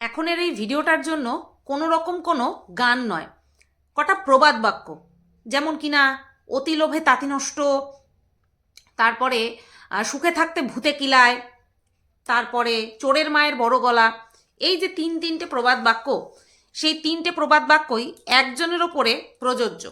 এখনের এই ভিডিওটার জন্য কোনো রকম কোনো গান নয়। কটা প্রবাদ বাক্য, যেমন কিনা, অতি লোভে তাঁতি নষ্ট, তারপরে সুখে থাকতে ভূতে কিলায়, তারপরে চোরের মায়ের বড় গলা, এই যে তিন তিনটে প্রবাদ বাক্য, সেই তিনটে প্রবাদ বাক্যই একজনের ওপরে প্রযোজ্য।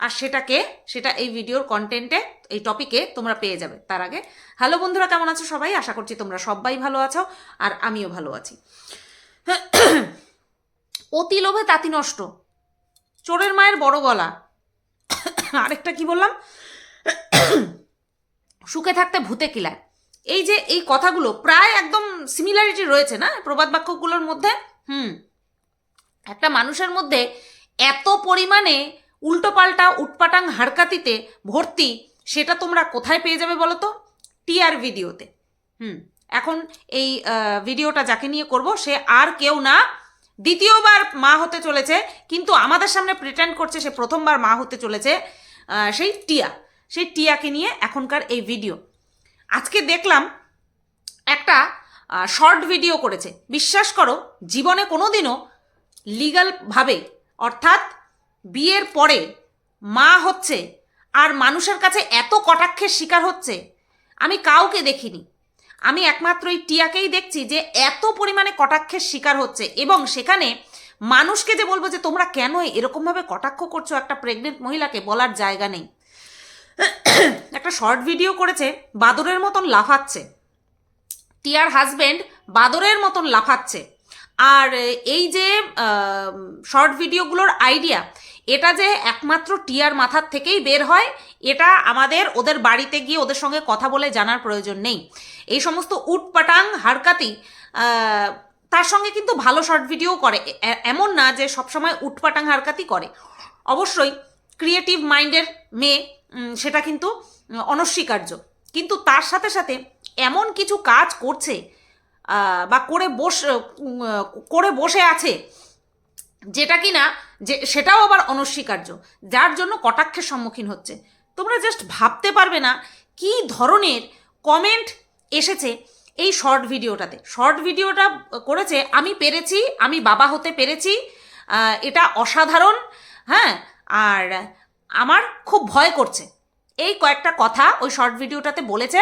আর সেটাকে, সেটা এই ভিডিওর কন্টেন্টে, এই টপিকে তোমরা পেয়ে যাবে তার আগে। হ্যালো বন্ধুরা, কেমন আছো সবাই? আশা করছি তোমরা সবাই ভালো আছো, আর আমিও ভালো আছি। অতি লোভে তাঁতি নষ্ট। চোরের মায়ের বড় গলা। আরেকটা কি বললাম? সুখে থাকতে ভূতে কিলায়। এই যে এই কথাগুলো প্রায় একদম সিমিলারিটি রয়েছে না প্রবাদ বাক্যগুলোর মধ্যে? হুম। একটা মানুষের মধ্যে এত পরিমাণে উল্টোপাল্টা উটপাটাং হারকাতিতে ভর্তি, সেটা তোমরা কোথায় পেয়ে যাবে বলো তো টিআর ভিডিওতে। হুম। এখন এই ভিডিওটা যাকে নিয়ে করব, সে আর কেউ না, দ্বিতীয়বার মা হতে চলেছে, কিন্তু আমাদের সামনে প্রিটেন্ড করছে সে প্রথমবার মা হতে চলেছে সেই টিয়া, সেই টিয়াকে নিয়ে এখনকার এই ভিডিও আজকে দেখলাম একটা শর্ট ভিডিও করেছে। বিশ্বাস করো, জীবনে কোনো দিনও লিগালভাবে অর্থাৎ বিয়ের পরে মা হচ্ছে, আর মানুষের কাছে এত কটাক্ষের শিকার হচ্ছে, আমি কাউকে দেখিনি। আমি একমাত্র এই টিয়াকেই দেখছি যে এত পরিমাণে কটাক্ষের শিকার হচ্ছে এবং সেখানে মানুষকে যে বলব যে তোমরা কেন এরকমভাবে কটাক্ষ করছ একটা প্রেগনেন্ট মহিলাকে বলার জায়গা নেই। একটা শর্ট ভিডিও করেছে, বাদরের মতন লাফাচ্ছে। টিয়ার হাজব্যান্ড বাদরের মতন লাফাচ্ছে। আর এই যে শর্ট ভিডিওগুলোর আইডিয়া এটা যে একমাত্র টিয়ার মাথার থেকেই বের হয়, এটা আমাদের ওদের বাড়িতে গিয়ে ওদের সঙ্গে কথা বলে জানার প্রয়োজন নেই। এই সমস্ত উটপাটাং হারকাতি তার সঙ্গে কিন্তু ভালো শর্ট ভিডিও করে। এমন না যে সবসময় উটপাটাং হারকাতি করে। অবশ্যই ক্রিয়েটিভ মাইন্ডের মেয়ে সেটা কিন্তু অনস্বীকার্য। কিন্তু তার সাথে সাথে এমন কিছু কাজ করছে বা করে বস করে বসে আছে, যেটা কি না যে, সেটাও আবার অনস্বীকার্য। যার জন্য কটাক্ষের সম্মুখীন হচ্ছে। তোমরা জাস্ট ভাবতে পারবে না কি ধরনের কমেন্ট এসেছে এই শর্ট ভিডিওটাতে শর্ট ভিডিওটা করেছে, আমি পেরেছি, আমি বাবা হতে পেরেছি এটা অসাধারণ হ্যাঁ আর আমার খুব ভয় করছে। এই কয়েকটা কথা ওই শর্ট ভিডিওটাতে বলেছে।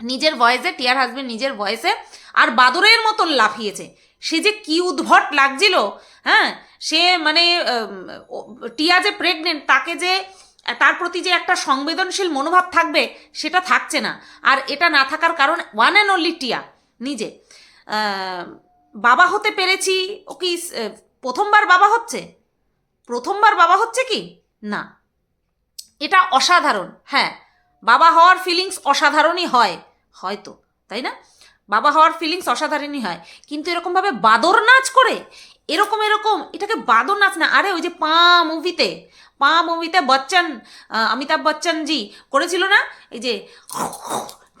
নিজের ভয়েসে টিয়ার হাজবেন্ড নিজের ভয়েসে আর বাদরের মতন লাফিয়েছে। সে যে কি উদ্ভট লাগছিল হ্যাঁ? সে মানে টিয়া যে প্রেগনেন্ট তাকে যে, তার প্রতি যে একটা সংবেদনশীল মনোভাব থাকবে, সেটা থাকছে না। আর এটা না থাকার কারণ ওয়ান অ্যান্ড অনলি টিয়া, নিজে। বাবা হতে পেরেছি, ও কি প্রথমবার বাবা হচ্ছে? প্রথমবার বাবা হচ্ছে কি? না। এটা অসাধারণ হ্যাঁ। বাবা হওয়ার ফিলিংস অসাধারণই হয়। হয়তো, তাই না? বাবা হওয়ার ফিলিংস অসাধারণই হয়। কিন্তু এরকমভাবে বাদর নাচ করে, এরকম এরকম, এটাকে বাদর নাচ না, আরে ওই যে পা মুভিতে পা মুভিতে বচ্চন অমিতাভ বচ্চন জি করেছিল না? এই যে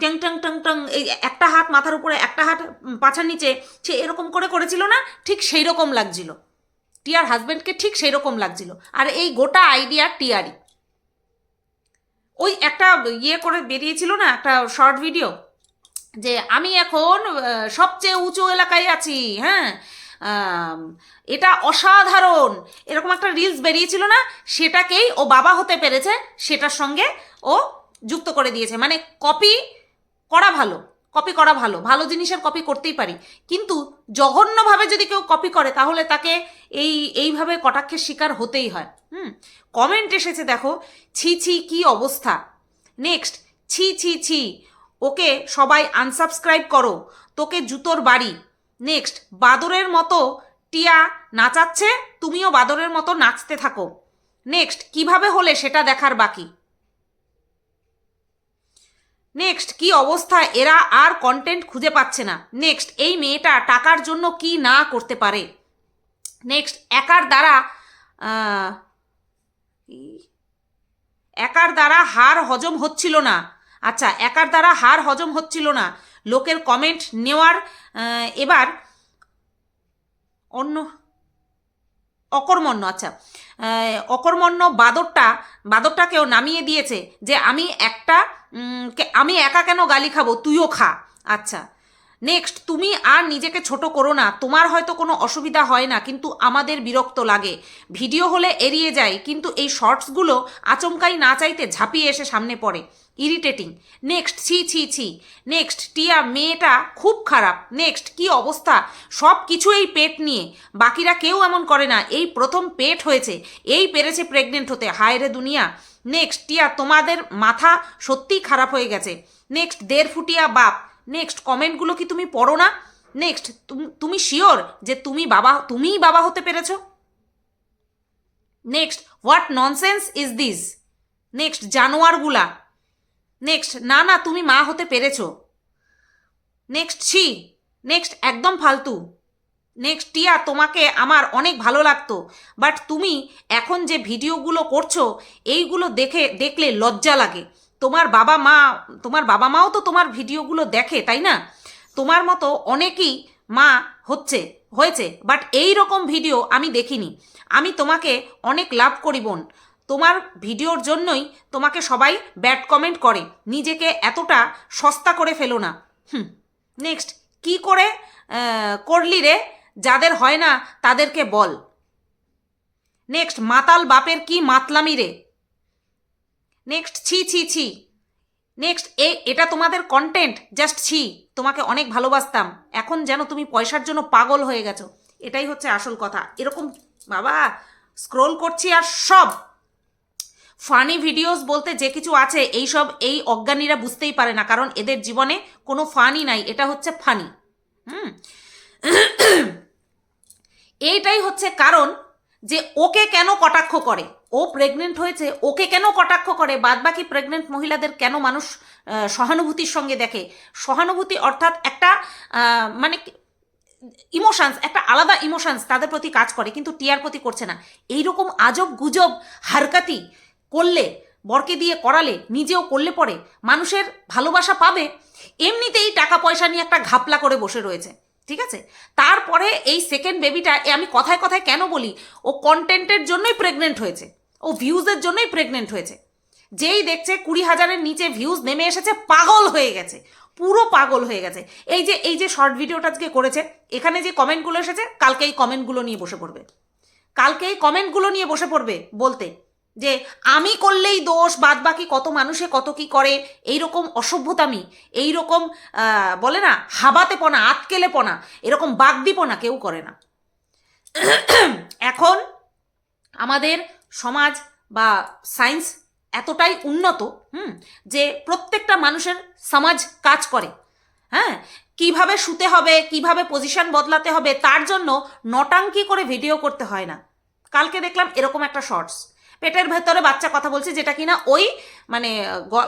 টং টং টং টং এই একটা হাত মাথার উপরে, একটা হাত পাছার নিচে, সে এরকম করে করেছিল না? ঠিক সেই রকম লাগছিল। টিয়ার হাজব্যান্ডকে ঠিক সেই রকম লাগছিল। আর এই গোটা আইডিয়া টিয়ারই। ওই একটা ইয়ে করে বেরিয়েছিল না, একটা শর্ট ভিডিও যে আমি এখন সবচেয়ে উঁচু এলাকায় আছি হ্যাঁ? এটা অসাধারণ। এরকম একটা রিলস বেরিয়েছিল না, সেটাকেই ও বাবা হতে পেরেছে, সেটার সঙ্গে ও যুক্ত করে দিয়েছে। মানে কপি করা ভালো। কপি করা ভালো ভালো জিনিসের কপি করতেই পারি। কিন্তু জঘন্যভাবে যদি কেউ কপি করে, তাহলে তাকে এই, এইভাবে কটাক্ষের শিকার হতেই হয়। হুম? কমেন্ট এসেছে, দেখো, ছি ছি, কি অবস্থা? নেক্সট ছি ছি ছি, ওকে সবাই আনসাবস্ক্রাইব করো, তোকে জুতোর বাড়ি। নেক্সট বাদরের মতো টিয়া নাচাচ্ছে, তুমিও বাদরের মতো নাচতে থাকো। নেক্সট কীভাবে হলে সেটা দেখার বাকি? নেক্সট কি অবস্থা এরা আর কন্টেন্ট খুঁজে পাচ্ছে না? নেক্সট এই মেয়েটা টাকার জন্য কি না করতে পারে? নেক্সট একার দ্বারা একার দ্বারা হার হজম হচ্ছিল না। আচ্ছা একার দ্বারা হার হজম হচ্ছিল না। লোকের কমেন্ট নেওয়ার এবার অন্য, অকর্মণ্য আচ্ছা। অকর্মণ্য বাদরটা, বাদরটাকেও নামিয়ে দিয়েছে যে আমি একটা আমি একা কেন গালি খাব? তুইও খা। আচ্ছা। নেক্সট তুমি আর নিজেকে ছোট করো না। তোমার হয়তো কোনো অসুবিধা হয় না, কিন্তু আমাদের বিরক্ত লাগে। ভিডিও হলে এড়িয়ে যায় কিন্তু এই শর্টসগুলো আচমকাই না চাইতে ঝাঁপিয়ে এসে সামনে পড়ে। ইরিটেটিং নেক্সট ছি ছি ছি। নেক্সট টিয়া, মেয়েটা খুব খারাপ। নেক্সট কি অবস্থা? সব কিছু এই পেট নিয়ে। বাকিরা কেউ এমন করে না, এই প্রথম পেট হয়েছে। এই পেরেছে প্রেগনেন্ট হতে। হায় রে দুনিয়া। নেক্সট টিয়া, তোমাদের মাথা সত্যিই খারাপ হয়ে গেছে। নেক্সট দেড় ফুটিয়া বাপ। নেক্সট কমেন্টগুলো কি তুমি পড়ো না? নেক্সট তুমি শিওর যে তুমি বাবা, তুমিই বাবা হতে পেরেছ? Next what nonsense is this next জানোয়ারগুলা। Next না না, তুমি মা হতে পেরেছ। নেক্সট ছি। নেক্সট একদম ফালতু। নেক্সট টিয়া, তোমাকে আমার অনেক ভালো লাগতো। বাট তুমি এখন যে ভিডিওগুলো করছ, এইগুলো দেখে, দেখলে লজ্জা লাগে। তোমার বাবা মা, তোমার বাবা মাও তো তোমার ভিডিওগুলো দেখে, তাই না? তোমার মতো অনেকেই মা হচ্ছে, হয়েছে বাট এই রকম ভিডিও আমি দেখিনি। আমি তোমাকে অনেক লাভ করি বোন। তোমার ভিডিওর জন্যই তোমাকে সবাই ব্যাড কমেন্ট করে। নিজেকে এতটা সস্তা করে ফেলো না। হুম নেক্সট কি করে করলি রে? যাদের হয় না, তাদেরকে বল। নেক্সট মাতাল বাপের কি মাতলামি রে? নেক্সট ছি ছি ছি। নেক্সট এ, এটা তোমাদের কন্টেন্ট জাস্ট ছি। তোমাকে অনেক ভালোবাসতাম। এখন যেন তুমি পয়সার জন্য পাগল হয়ে গেছো। এটাই হচ্ছে আসল কথা। এরকম, বাবা স্ক্রোল করছি আর সব। ফানি ভিডিওস বলতে যে কিছু আছে এই সব এই অজ্ঞানীরা বুঝতেই পারে না, কারণ এদের জীবনে কোনো ফানি নাই। এটা হচ্ছে ফানি হুম? এইটাই হচ্ছে কারণ যে ওকে কেন কটাক্ষ করে? ও প্রেগনেন্ট হয়েছে, ওকে কেন কটাক্ষ করে? বাদবাকি প্রেগনেন্ট মহিলাদের কেন মানুষ সহানুভূতির সঙ্গে দেখে? সহানুভূতি অর্থাৎ একটা মানে ইমোশনস একটা আলাদা ইমোশনস তাদের প্রতি কাজ করে, কিন্তু টিয়ার প্রতি করছে না। এইরকম আজব গুজব, হারকাতি করলে, বরকে দিয়ে করালে, নিজেও করলে পরে মানুষের ভালোবাসা পাবে, এমনিতেই টাকা পয়সা নিয়ে একটা ঘাপলা করে বসে রয়েছে, ঠিক আছে? তারপরে এই সেকেন্ড বেবিটা আমি কথায় কথায় কেন বলি? ও কন্টেন্টের জন্যই প্রেগনেন্ট হয়েছে। ও ভিউজের জন্যই প্রেগনেন্ট হয়েছে। যেই দেখছে কুড়ি হাজারের নিচে ভিউজ নেমে এসেছে পাগল হয়ে গেছে। পুরো পাগল হয়ে গেছে। এই যে এই যে শর্ট ভিডিওটা আজকে করেছে এখানে যে কমেন্টগুলো এসেছে কালকে এই কমেন্টগুলো নিয়ে বসে পড়বে। কালকে এই কমেন্টগুলো নিয়ে বসে পড়বে বলতে যে আমি করলেই দোষ বাদ বাকি কত মানুষে কত কি করে এইরকম অসভ্যতামি এইরকম আহ, বলে না হাবাতে পনা আতকেলে পনা এরকম বাগদিপনা কেউ করে না। এখন আমাদের সমাজ বা সায়েন্স এতটাই উন্নত, হুম, যে প্রত্যেকটা মানুষের সমাজ কাজ করে। হ্যাঁ কীভাবে শুতে হবে, কীভাবে পজিশন বদলাতে হবে, তার জন্য নটাঙ্কি করে ভিডিও করতে হয় না। কালকে দেখলাম এরকম একটা শর্টস পেটের ভেতরে বাচ্চা কথা বলছে, যেটা কিনা ওই মানে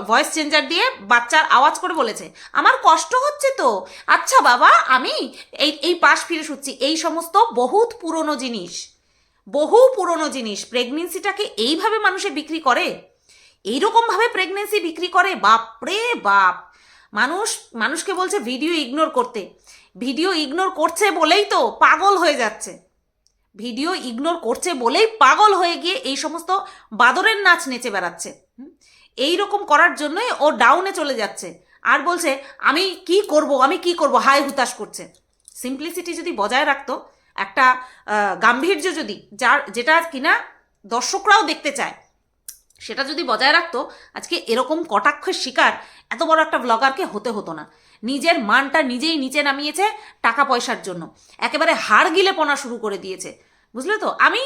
ভয়েস চেঞ্জার দিয়ে বাচ্চার আওয়াজ করে বলেছে। আমার কষ্ট হচ্ছে তো। আচ্ছা বাবা, আমি এই এই পাশ ফিরে শুচ্ছি। এই সমস্ত বহুত পুরনো জিনিস। বহু পুরনো জিনিস প্রেগনেন্সিটাকে এইভাবে মানুষে বিক্রি করে? এইরকমভাবে প্রেগনেন্সি বিক্রি করে? বাপরে বাপ! মানুষ, মানুষকে বলছে ভিডিও ইগনোর করতে। ভিডিও ইগনোর করছে বলেই তো পাগল হয়ে যাচ্ছে। ভিডিও ইগনোর করছে বলেই পাগল হয়ে গিয়ে এই সমস্ত বাদরের নাচ নেচে বেড়াচ্ছে। এই রকম করার জন্যই ও ডাউনে চলে যাচ্ছে। আর বলছে, আমি কি করব? আমি কি করব? হাই হুতাশ করছে। সিম্পলিসিটি যদি বজায় রাখতো একটা গাম্ভীর্য যদি যার, যেটা কিনা দর্শকরাও দেখতে চায়, সেটা যদি বজায় রাখতো, আজকে এরকম কটাক্ষের শিকার এত বড় একটা ব্লগারকে হতে হতো না। নিজের মানটা নিজেই নিচে নামিয়েছে টাকা পয়সার জন্য। একেবারে হাড় গিলে পনা শুরু করে দিয়েছে। বুঝলে তো? আমি,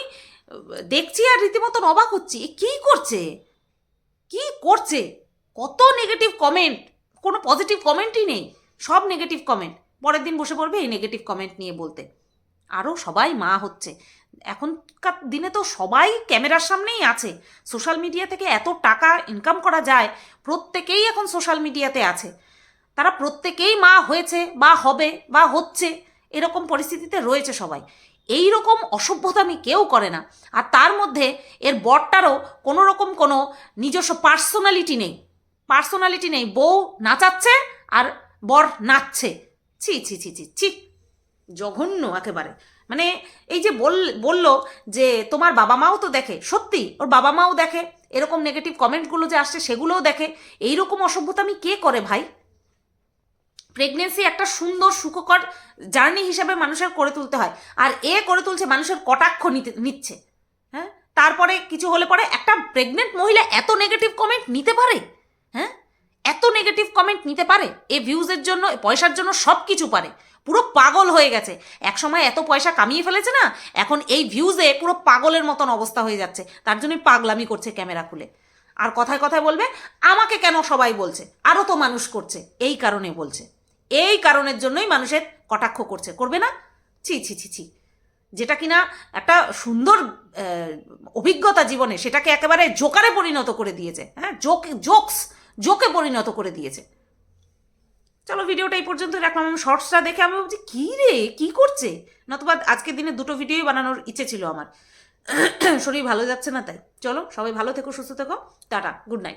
দেখছি আর রীতিমতন অবাক হচ্ছি। কী করছে? কি করছে? কত নেগেটিভ কমেন্ট কোনো পজিটিভ কমেন্টই নেই। সব নেগেটিভ কমেন্ট পরের দিন বসে পড়বে এই নেগেটিভ কমেন্ট নিয়ে বলতে। আরও সবাই মা হচ্ছে। এখনকার দিনে তো সবাই ক্যামেরার সামনেই আছে। সোশ্যাল মিডিয়া থেকে এত টাকা ইনকাম করা যায়, প্রত্যেকেই এখন সোশ্যাল মিডিয়াতে আছে। তারা প্রত্যেকেই মা হয়েছে বা হবে বা হচ্ছে, এরকম পরিস্থিতিতে রয়েছে সবাই। এই রকম অসভ্যতামি কেউ করে না। আর তার মধ্যে এর বরটারও কোনো রকম কোনো নিজস্ব পার্সোনালিটি নেই। পার্সোনালিটি নেই। বউ নাচাচ্ছে আর বর নাচছে। ছি ছি ছি ছি ছি। জঘন্য একেবারে। মানে এই যে বল, বলল যে তোমার বাবা মাও তো দেখে, সত্যি ওর বাবা মাও দেখে, এরকম নেগেটিভ কমেন্টগুলো যে আসছে সেগুলোও দেখে, এইরকম অসভ্যতামি কে করে ভাই? প্রেগনেন্সি একটা সুন্দর, সুখকর জার্নি হিসাবে মানুষের করে তুলতে হয়। আর এ করে তুলছে মানুষের কটাক্ষ নিতে, নিচ্ছে। হ্যাঁ? তারপরে কিছু হলে পরে একটা প্রেগনেন্ট মহিলা এত নেগেটিভ কমেন্ট নিতে পারে? হ্যাঁ? এত নেগেটিভ কমেন্ট নিতে পারে, এ ভিউজের জন্য পয়সার জন্য সব কিছু পারে। পুরো পাগল হয়ে গেছে। একসময় এত পয়সা কামিয়ে ফেলেছে না, এখন এই ভিউজে পুরো পাগলের মতন অবস্থা হয়ে যাচ্ছে। তার জন্যই পাগলামি করছে ক্যামেরা খুলে। আর কথায় কথায় বলবে, আমাকে কেন সবাই বলছে? আরও তো মানুষ করছে। এই কারণে বলছে। এই কারণের জন্যই মানুষের কটাক্ষ করছে। করবে না? ছি ছি ছি ছি। যেটা কিনা একটা সুন্দর অভিজ্ঞতা জীবনে সেটাকে একেবারে জোকারে পরিণত করে দিয়েছে। হ্যাঁ জোক, জোকস, জোকে পরিণত করে দিয়েছে। চলো ভিডিওটা এই পর্যন্ত রাখলাম। আমি শর্টসটা দেখে আমি ভাবছি, কী রে? কী করছে? নতুবা আজকের দিনে দুটো ভিডিওই বানানোর ইচ্ছে ছিল আমার। শরীর ভালো যাচ্ছে না তাই। চলো, সবাই ভালো থেকো, সুস্থ থেকো। Tata good night